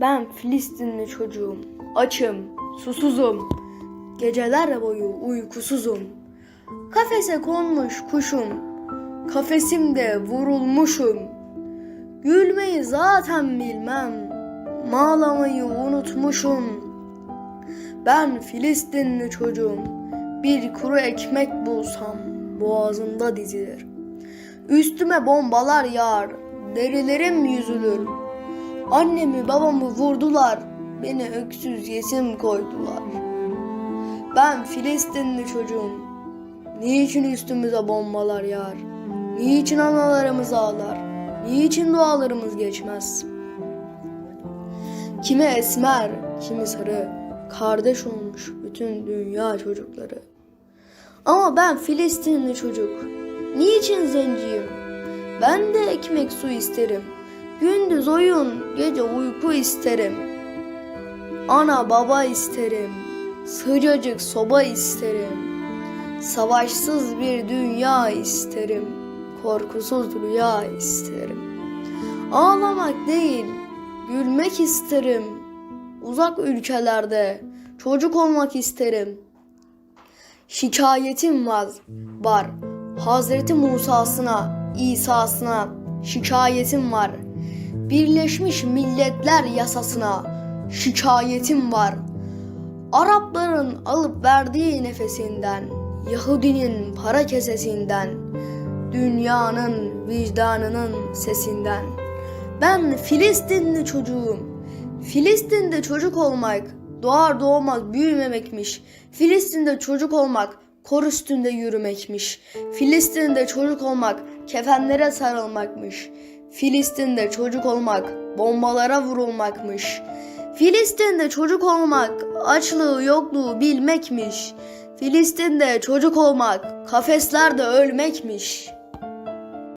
Ben Filistinli çocuğum. Açım, susuzum. Geceler boyu uykusuzum. Kafese konmuş kuşum. Kafesimde vurulmuşum. Gülmeyi zaten bilmem. Mağlamayı unutmuşum. Ben Filistinli çocuğum. Bir kuru ekmek bulsam boğazımda dizilir. Üstüme bombalar yağar, derilerim yüzülür. Annemi babamı vurdular, beni öksüz yetim koydular. Ben Filistinli çocuğum. Niçin üstümüze bombalar yağar? Niçin analarımız ağlar? Niçin dualarımız geçmez? Kimi esmer, kimi sarı, kardeş olmuş bütün dünya çocukları. Ama ben Filistinli çocuk. Niçin zenciyim? Ben de ekmek su isterim. Gündüz oyun, gece uyku isterim. Ana baba isterim. Sıcacık soba isterim. Savaşsız bir dünya isterim. Korkusuz rüya isterim. Ağlamak değil, gülmek isterim. Uzak ülkelerde çocuk olmak isterim. Şikayetim var, var. Hazreti Musa'sına, İsa'sına şikayetim var. Birleşmiş Milletler yasasına şikayetim var. Arapların alıp verdiği nefesinden, Yahudinin para kesesinden, dünyanın vicdanının sesinden. Ben Filistinli çocuğum. Filistin'de çocuk olmak doğar doğmaz büyümemekmiş. Filistin'de çocuk olmak kor üstünde yürümekmiş. Filistin'de çocuk olmak kefenlere sarılmakmış. Filistin'de çocuk olmak bombalara vurulmakmış. Filistin'de çocuk olmak açlığı yokluğu bilmekmiş. Filistin'de çocuk olmak kafeslerde ölmekmiş.''